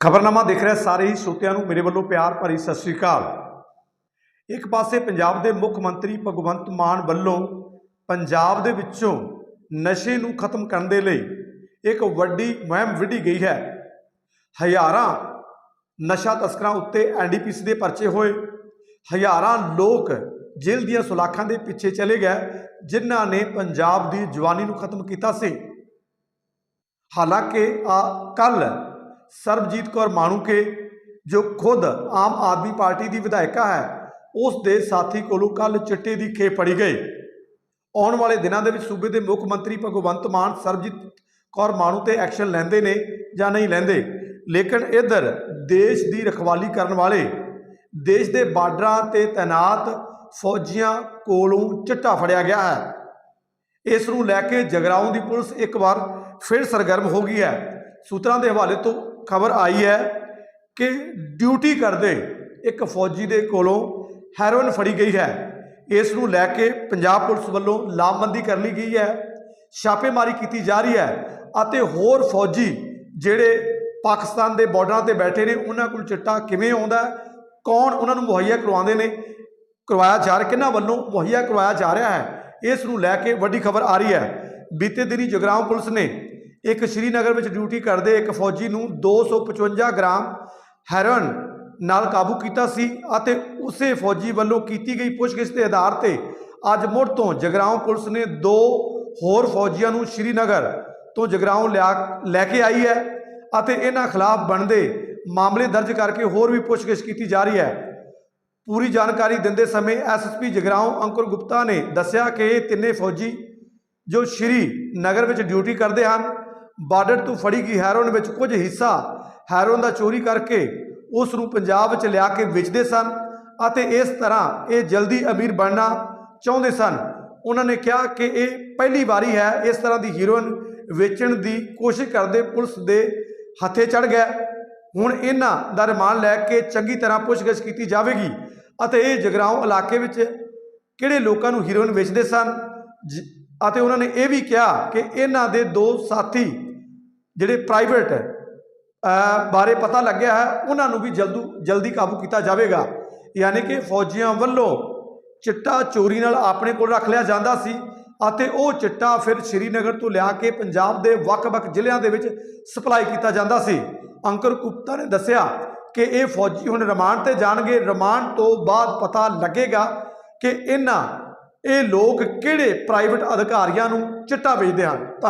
ਖਬਰਨਾਮਾ ਦੇਖ ਰਹੇ ਸਾਰੇ ਹੀ ਸਰੋਤਿਆਂ ਨੂੰ ਮੇਰੇ ਵੱਲੋਂ ਪਿਆਰ ਭਰੀ ਸਤਿ ਸ੍ਰੀ ਅਕਾਲ। ਇੱਕ ਪਾਸੇ ਪੰਜਾਬ ਦੇ ਮੁੱਖ ਮੰਤਰੀ ਭਗਵੰਤ ਮਾਨ ਵੱਲੋਂ ਪੰਜਾਬ ਦੇ ਵਿੱਚੋਂ ਨਸ਼ੇ ਨੂੰ ਖਤਮ ਕਰਨ ਦੇ ਲਈ ਇੱਕ ਵੱਡੀ ਮੁਹਿੰਮ ਵਿੱਢੀ ਗਈ ਹੈ। ਹਜ਼ਾਰਾਂ ਨਸ਼ਾ ਤਸਕਰਾਂ ਉੱਤੇ ਐਨਡੀਪੀਸੀ ਦੇ ਪਰਚੇ ਹੋਏ। ਹਜ਼ਾਰਾਂ ਲੋਕ ਜੇਲ੍ਹ ਦੀਆਂ ਸੁਲਾਖਾਂ ਦੇ ਪਿੱਛੇ ਚਲੇ ਗਏ, ਜਿਨ੍ਹਾਂ ਨੇ ਪੰਜਾਬ ਦੀ ਜਵਾਨੀ ਨੂੰ ਖਤਮ ਕੀਤਾ ਸੀ। ਹਾਲਾਂਕਿ ਆ ਕੱਲ ਸਰਬਜੀਤ ਕੌਰ ਮਾਣੂਕੇ, ਜੋ ਖੁਦ ਆਮ ਆਦਮੀ ਪਾਰਟੀ ਦੀ ਵਿਧਾਇਕਾ ਹੈ, ਉਸ ਦੇ ਸਾਥੀ ਕੋਲੋਂ ਕੱਲ ਚਿੱਟੇ ਦੀ ਖੇਪ ਫੜੀ ਗਈ। ਆਉਣ ਵਾਲੇ ਦਿਨਾਂ ਦੇ ਵਿੱਚ ਸੂਬੇ ਦੇ ਮੁੱਖ ਮੰਤਰੀ ਭਗਵੰਤ ਮਾਨ ਸਰਬਜੀਤ ਕੌਰ ਮਾਣੂ ਤੇ ਐਕਸ਼ਨ ਲੈਂਦੇ ਨੇ ਜਾਂ ਨਹੀਂ ਲੈਂਦੇ, ਲੇਕਿਨ ਇਧਰ ਦੇਸ਼ ਦੀ ਰਖਵਾਲੀ ਕਰਨ ਵਾਲੇ, ਦੇਸ਼ ਦੇ ਬਾਰਡਰਾਂ ਤੇ ਤਾਇਨਾਤ ਫੌਜੀਆਂ ਕੋਲੋਂ ਚਿੱਟਾ ਫੜਿਆ ਗਿਆ ਹੈ। ਇਸ ਨੂੰ ਲੈ ਕੇ ਜਗਰਾਉਂ ਦੀ ਪੁਲਿਸ ਇੱਕ ਵਾਰ ਫਿਰ ਸਰਗਰਮ ਹੋ ਗਈ ਹੈ। ਸੂਤਰਾਂ ਦੇ ਹਵਾਲੇ ਤੋਂ ਖਬਰ ਆਈ ਹੈ ਕਿ ਡਿਊਟੀ ਕਰਦੇ ਇੱਕ ਫੌਜੀ ਦੇ ਕੋਲੋਂ ਹੈਰੋਇਨ ਫੜੀ ਗਈ ਹੈ। ਇਸ ਨੂੰ ਲੈ ਕੇ ਪੰਜਾਬ ਪੁਲਿਸ ਵੱਲੋਂ ਲਾਮਬੰਦੀ ਕਰ ਲਈ ਗਈ ਹੈ, ਛਾਪੇਮਾਰੀ ਕੀਤੀ ਜਾ ਰਹੀ ਹੈ ਅਤੇ ਹੋਰ ਫੌਜੀ ਜਿਹੜੇ ਪਾਕਿਸਤਾਨ ਦੇ ਬਾਰਡਰਾਂ ਤੇ ਬੈਠੇ ਨੇ, ਉਹਨਾਂ ਕੋਲ ਚਿੱਟਾ ਕਿਵੇਂ ਆਉਂਦਾ ਕੌਣ ਉਹਨਾਂ ਨੂੰ ਮੁਹੱਈਆ ਕਰਵਾਉਂਦੇ ਨੇ, ਕਰਵਾਇਆ ਜਾ ਰਿਹਾ, ਕਿਹਨਾਂ ਵੱਲੋਂ ਮੁਹੱਈਆ ਕਰਵਾਇਆ ਜਾ ਰਿਹਾ ਹੈ, ਇਸ ਨੂੰ ਲੈ ਕੇ ਵੱਡੀ ਖਬਰ ਆ ਰਹੀ ਹੈ। ਬੀਤੇ ਦਿਨੀ ਜਗਰਾਉਂ ਪੁਲਿਸ ਨੇ ਇੱਕ ਸ਼੍ਰੀਨਗਰ ਵਿੱਚ ਡਿਊਟੀ ਕਰਦੇ ਇੱਕ ਫੌਜੀ ਨੂੰ 255 ਗ੍ਰਾਮ ਹੈਰੋਇਨ ਨਾਲ ਕਾਬੂ ਕੀਤਾ ਸੀ ਅਤੇ ਉਸੇ ਫੌਜੀ ਵੱਲੋਂ ਕੀਤੀ ਗਈ ਪੁੱਛਗਿੱਛ ਦੇ ਆਧਾਰ ਤੇ ਅੱਜ ਮੁੜ ਤੋਂ ਜਗਰਾਉਂ ਪੁਲਿਸ ਨੇ ਦੋ ਹੋਰ ਫੌਜੀਆਂ ਨੂੰ ਸ਼੍ਰੀਨਗਰ ਤੋਂ ਜਗਰਾਉਂ ਲਿਆ ਲੈ ਕੇ ਆਈ ਹੈ ਅਤੇ ਇਹਨਾਂ ਖਿਲਾਫ ਬਣਦੇ ਮਾਮਲੇ ਦਰਜ ਕਰਕੇ ਹੋਰ ਵੀ ਪੁੱਛਗਿੱਛ ਕੀਤੀ ਜਾ ਰਹੀ ਹੈ। ਪੂਰੀ ਜਾਣਕਾਰੀ ਦਿੰਦੇ ਸਮੇਂ ਐਸਐਸਪੀ ਜਗਰਾਉਂ ਅੰਕੁਰ ਗੁਪਤਾ ਨੇ ਦੱਸਿਆ ਕਿ ਇਹ ਤਿੰਨੇ ਫੌਜੀ ਜੋ ਸ਼੍ਰੀ ਨਗਰ ਵਿੱਚ ਡਿਊਟੀ ਕਰਦੇ ਹਨ ਬਾਰਡਰ ਤੋਂ ਫੜੀ ਗਈ ਹੈਰੋਇਨ ਵਿੱਚ ਕੁਝ ਹਿੱਸਾ ਹੈਰੋਇਨ ਦਾ ਚੋਰੀ ਕਰਕੇ ਉਸ ਨੂੰ ਪੰਜਾਬ ਵਿੱਚ ਲਿਆ ਕੇ ਵੇਚਦੇ ਸਨ ਅਤੇ ਇਸ ਤਰ੍ਹਾਂ ਇਹ ਜਲਦੀ ਅਮੀਰ ਬਣਨਾ ਚਾਹੁੰਦੇ ਸਨ। ਉਹਨਾਂ ਨੇ ਕਿਹਾ ਕਿ ਇਹ ਪਹਿਲੀ ਵਾਰੀ ਹੈ, ਇਸ ਤਰ੍ਹਾਂ ਦੀ ਹੀਰੋਇਨ ਵੇਚਣ ਦੀ ਕੋਸ਼ਿਸ਼ ਕਰਦੇ ਪੁਲਿਸ ਦੇ ਹੱਥੇ ਚੜ ਗਿਆ। ਹੁਣ ਇਹਨਾਂ ਦਾ ਰਿਮਾਂਡ ਲੈ ਕੇ ਚੰਗੀ ਤਰ੍ਹਾਂ ਪੁੱਛਗਿੱਛ ਕੀਤੀ ਜਾਵੇਗੀ ਅਤੇ ਇਹ ਜਗਰਾਉਂ ਇਲਾਕੇ ਵਿੱਚ ਕਿਹੜੇ ਲੋਕਾਂ ਨੂੰ ਹੀਰੋਇਨ ਵੇਚਦੇ ਸਨ ਜ- ਅਤੇ ਉਹਨਾਂ ਨੇ ਇਹ ਵੀ ਕਿਹਾ ਕਿ ਇਹਨਾਂ ਦੇ ਦੋ ਸਾਥੀ ਜਿਹੜੇ ਪ੍ਰਾਈਵੇਟ ਬਾਰੇ ਪਤਾ ਲੱਗਿਆ ਹੈ, ਉਹਨਾਂ ਨੂੰ ਵੀ ਜਲਦੂ, ਜਲਦੀ ਕਾਬੂ ਕੀਤਾ ਜਾਵੇਗਾ। ਯਾਨੀ ਕਿ ਫੌਜੀਆਂ ਵੱਲੋਂ ਚਿੱਟਾ ਚੋਰੀ ਨਾਲ ਆਪਣੇ ਕੋਲ ਰੱਖ ਲਿਆ ਜਾਂਦਾ ਸੀ ਅਤੇ ਉਹ ਚਿੱਟਾ ਫਿਰ ਸ਼੍ਰੀਨਗਰ ਤੋਂ ਲਿਆ ਕੇ ਪੰਜਾਬ ਦੇ ਵੱਖ-ਵੱਖ ਜ਼ਿਲ੍ਹਿਆਂ ਦੇ ਵਿੱਚ ਸਪਲਾਈ ਕੀਤਾ ਜਾਂਦਾ ਸੀ। ਅੰਕਰ ਗੁਪਤਾ ਨੇ ਦੱਸਿਆ ਕਿ ਇਹ ਫੌਜੀ ਹੁਣ ਰਿਮਾਂਡ ਤੇ ਜਾਣਗੇ। ਰਿਮਾਂਡ ਤੋਂ ਬਾਅਦ ਪਤਾ ਲੱਗੇਗਾ ਕਿ ਇਹਨਾਂ, ਇਹ ਲੋਕ ਕਿਹੜੇ ਪ੍ਰਾਈਵੇਟ ਅਧਿਕਾਰੀਆਂ ਨੂੰ ਚਿੱਟਾ ਵੇਚਦੇ ਹਨ। ਧੰਨਵਾਦ।